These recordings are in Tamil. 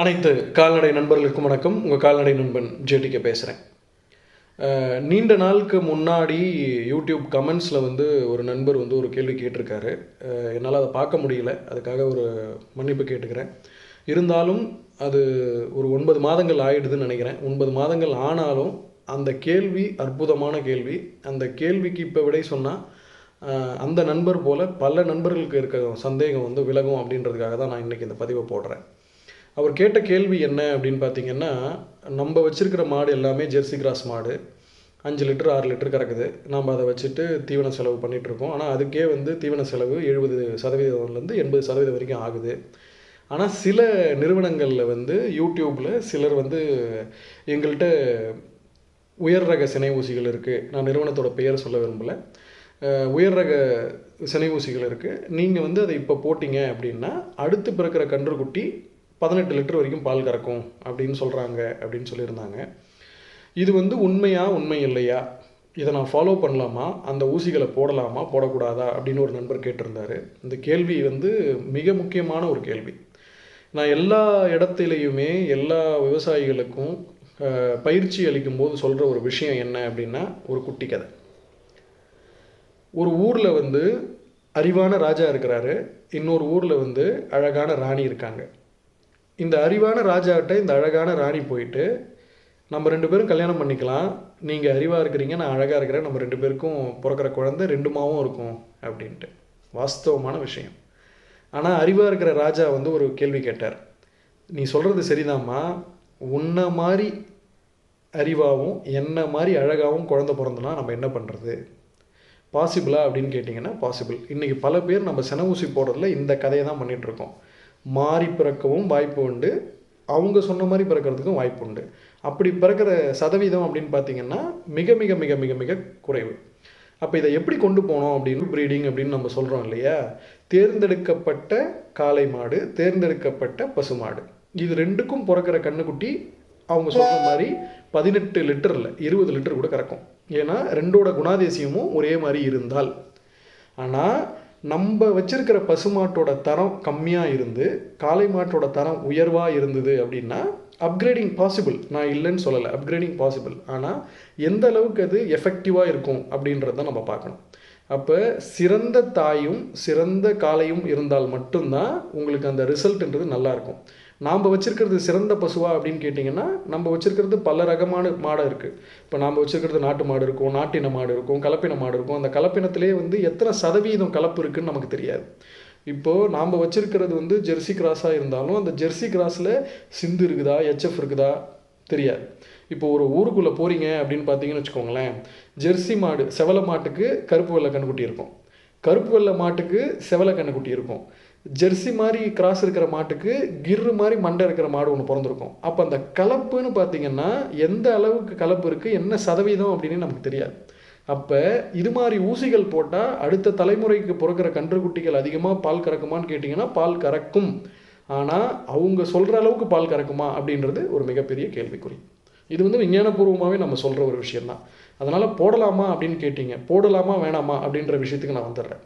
அனைத்து கால்நடை நண்பர்களுக்கும் வணக்கம். உங்கள் கால்நடை நண்பன் ஜேடிகே பேசுகிறேன் நீண்ட நாளுக்கு முன்னாடி யூடியூப் கமெண்ட்ஸில் வந்து ஒரு நண்பர் வந்து ஒரு கேள்வி கேட்டிருக்காரு. என்னால் அதை பார்க்க முடியல. அதுக்காக ஒரு மன்னிப்பு கேட்டுக்கிறேன். இருந்தாலும் அது ஒரு ஒன்பது மாதங்கள் ஆயிடுதுன்னு நினைக்கிறேன். ஒன்பது மாதங்கள் ஆனாலும் அந்த கேள்வி அற்புதமான கேள்வி. அந்த கேள்விக்கு இப்போ விடை சொன்னால் அந்த நண்பர் போல் பல நண்பர்களுக்கு இருக்க சந்தேகம் வந்து விலகும் அப்படின்றதுக்காக தான் நான் இன்றைக்கி இந்த பதிவை போடுறேன். அவர் கேட்ட கேள்வி என்ன அப்படின்னு பார்த்தீங்கன்னா நம்ம வச்சுருக்கிற மாடு எல்லாமே ஜெர்சி கிராஸ் மாடு. அஞ்சு லிட்டர் ஆறு லிட்டர் கறக்குது. நாம் அதை வச்சுட்டு தீவன செலவு பண்ணிகிட்ருக்கோம் இருக்கோம் ஆனால் அதுக்கே வந்து தீவன செலவு எழுபது சதவீதம்லேருந்து எண்பது சதவீதம் வரைக்கும் ஆகுது. ஆனால் சில நிறுவனங்களில் வந்து யூடியூப்பில் சிலர் வந்து எங்கள்கிட்ட உயர் ரக சினை ஊசிகள் இருக்குது நான் நிறுவனத்தோட பெயர் சொல்ல விரும்பலை. உயர் ரக சினை ஊசிகள் இருக்குது நீங்கள் வந்து அதை இப்போ போட்டிங்க அப்படின்னா அடுத்து பிறக்கிற கன்றுக்குட்டி பதினெட்டு லிட்டர் வரைக்கும் பால் கறக்கும் அப்படின்னு சொல்கிறாங்க அப்படின்னு சொல்லியிருந்தாங்க. இது வந்து உண்மையா உண்மை இல்லையா? இதை நான் ஃபாலோ பண்ணலாமா? அந்த ஊசிகளை போடலாமா? போடக்கூடாதா? அப்படின்னு ஒரு நண்பர் கேட்டிருந்தார். இந்த கேள்வி வந்து மிக முக்கியமான ஒரு கேள்வி. நான் எல்லா இடத்துலையுமே எல்லா விவசாயிகளுக்கும் பயிற்சி அளிக்கும் போது சொல்கிற ஒரு விஷயம் என்ன அப்படின்னா ஒரு குட்டி கதை. ஒரு ஊரில் வந்து அறிவான ராஜா இருக்கிறாரு. இன்னொரு ஊரில் வந்து அழகான ராணி இருக்காங்க. இந்த அறிவான ராஜாக்கிட்ட இந்த அழகான ராணி போயிட்டு நம்ம ரெண்டு பேரும் கல்யாணம் பண்ணிக்கலாம். நீங்கள் அறிவாக இருக்கிறீங்க நான் அழகாக இருக்கிறேன். நம்ம ரெண்டு பேருக்கும் பிறக்கிற குழந்தை ரெண்டுமாவும் இருக்கும் அப்படின்ட்டு. வாஸ்தவமான விஷயம். ஆனால் அறிவாக இருக்கிற ராஜா வந்து ஒரு கேள்வி கேட்டார். நீ சொல்கிறது சரிதாம்மா. உன்ன மாதிரி அறிவாகவும் என்ன மாதிரி அழகாகவும் குழந்தை பிறந்தனா நம்ம என்ன பண்ணுறது பாசிபிளா? அப்படின்னு கேட்டிங்கன்னா பாசிபிள். இன்றைக்கி பல பேர் நம்ம சென ஊசி போடுறதுல இந்த கதையை தான் பண்ணிகிட்ருக்கோம் இருக்கோம். மாறி பிறக்கவும் வாய்ப்பு உண்டு. அவங்க சொன்ன மாதிரி பிறக்கிறதுக்கும் வாய்ப்பு உண்டு. அப்படி பிறக்கிற சதவீதம் அப்படின்னு பார்த்தீங்கன்னா மிக மிக மிக மிக மிக குறைவு. அப்போ இதை எப்படி கொண்டு போனோம் அப்படின்னு ப்ரீடிங் அப்படின்னு நம்ம சொல்கிறோம் இல்லையா? தேர்ந்தெடுக்கப்பட்ட காளை மாடு தேர்ந்தெடுக்கப்பட்ட பசுமாடு இது ரெண்டுக்கும் பிறக்கிற கண்ணுக்குட்டி அவங்க சொல்கிற மாதிரி பதினெட்டு லிட்டரில் இருபது லிட்டர் கூட கறக்கும். ஏன்னா ரெண்டோட குணாதிசயமும் ஒரே மாதிரி இருந்தால். ஆனால் நம்ம வச்சிருக்கிற பசுமாட்டோட தரம் கம்மியாக இருந்து காளை மாட்டோட தரம் உயர்வாக இருந்தது அப்படின்னா அப்கிரேடிங் பாசிபிள் நான் இல்லைன்னு சொல்லலை. அப்கிரேடிங் பாசிபிள் ஆனால் எந்த அளவுக்கு அது எஃபெக்டிவாக இருக்கும் அப்படின்றத நம்ம பார்க்கணும். அப்போ சிறந்த தாயும் சிறந்த காளையும் இருந்தால் மட்டும்தான் உங்களுக்கு அந்த ரிசல்ட்ன்றது நல்லாயிருக்கும் நாம் வச்சுருக்கிறது சிறந்த பசுவா அப்படின்னு கேட்டிங்கன்னா நம்ம வச்சுருக்கிறது பல ரகமான மாடு இருக்குது இப்போ நாம் வச்சுருக்கிறது நாட்டு மாடு இருக்கும் நாட்டின மாடு இருக்கும் கலப்பின மாடு இருக்கும். அந்த கலப்பினத்திலே வந்து எத்தனை சதவீதம் கலப்பு இருக்குதுன்னு நமக்கு தெரியாது. இப்போது நாம் வச்சுருக்கிறது வந்து ஜெர்சி கிராஸாக இருந்தாலும் அந்த ஜெர்சி கிராஸில் சிந்து இருக்குதா ஹெச்எஃப் இருக்குதா தெரியாது. இப்போ ஒரு ஊருக்குள்ளே போகிறீங்க அப்படின்னு பார்த்தீங்கன்னு வச்சுக்கோங்களேன். ஜெர்சி மாடு செவல மாட்டுக்கு கருப்பு வெள்ளை கண்ணுக்குட்டி இருக்கும். கருப்பு வெள்ளை மாட்டுக்கு செவலை கண்ணுக்குட்டி இருக்கும். ஜெர்சி மாதிரி கிராஸ் இருக்கிற மாட்டுக்கு கிர்ரு மாதிரி மண்டை இருக்கிற மாடு ஒன்று பிறந்திருக்கும். அப்போ அந்த கலப்புன்னு பார்த்தீங்கன்னா எந்த அளவுக்கு கலப்பு இருக்குது என்ன சதவீதம் அப்படின்னு நமக்கு தெரியாது. அப்போ இது மாதிரி ஊசிகள் போட்டால் அடுத்த தலைமுறைக்கு பிறக்கிற கன்றுக்குட்டிகள் அதிகமாக பால் கறக்குமான்னு கேட்டிங்கன்னா பால் கறக்கும். ஆனால் அவங்க சொல்கிற அளவுக்கு பால் கறக்குமா அப்படின்றது ஒரு மிகப்பெரிய கேள்விக்குறி. இது வந்து விஞ்ஞானபூர்வமாகவே நம்ம சொல்கிற ஒரு விஷயம்தான். அதனால் போடலாமா அப்படின்னு கேட்டிங்க. போடலாமா வேணாமா அப்படின்ற விஷயத்துக்கு நான் வந்துடுறேன்.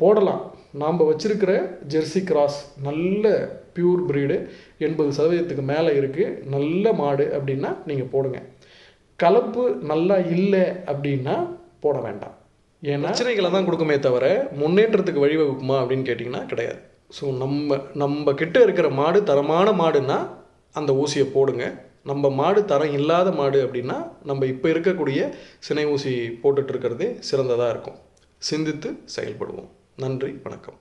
போடலாம். நாம் வச்சிருக்கிற ஜெர்சி கிராஸ் நல்ல பியூர் பிரீடு எண்பது சதவீதத்துக்கு மேலே இருக்குது நல்ல மாடு அப்படின்னா நீங்கள் போடுங்க. கலப்பு நல்லா இல்லை அப்படின்னா போட வேண்டாம். ஏன்னா பிரச்சனைகளை தான் கொடுக்குமே தவிர முன்னேற்றத்துக்கு வழிவகுக்குமா அப்படின்னு கேட்டிங்கன்னா கிடையாது. ஸோ நம்ம நம்ம கிட்ட இருக்கிற மாடு தரமான மாடுன்னா அந்த ஊசியை போடுங்க. நம்ம மாடு தரம் இல்லாத மாடு அப்படின்னா நம்ம இப்போ இருக்கக்கூடிய சினை ஊசி போட்டுட்ருக்கிறது சிறந்ததாக இருக்கும். சிந்தித்து செயல்படுவோம். நன்றி வணக்கம்.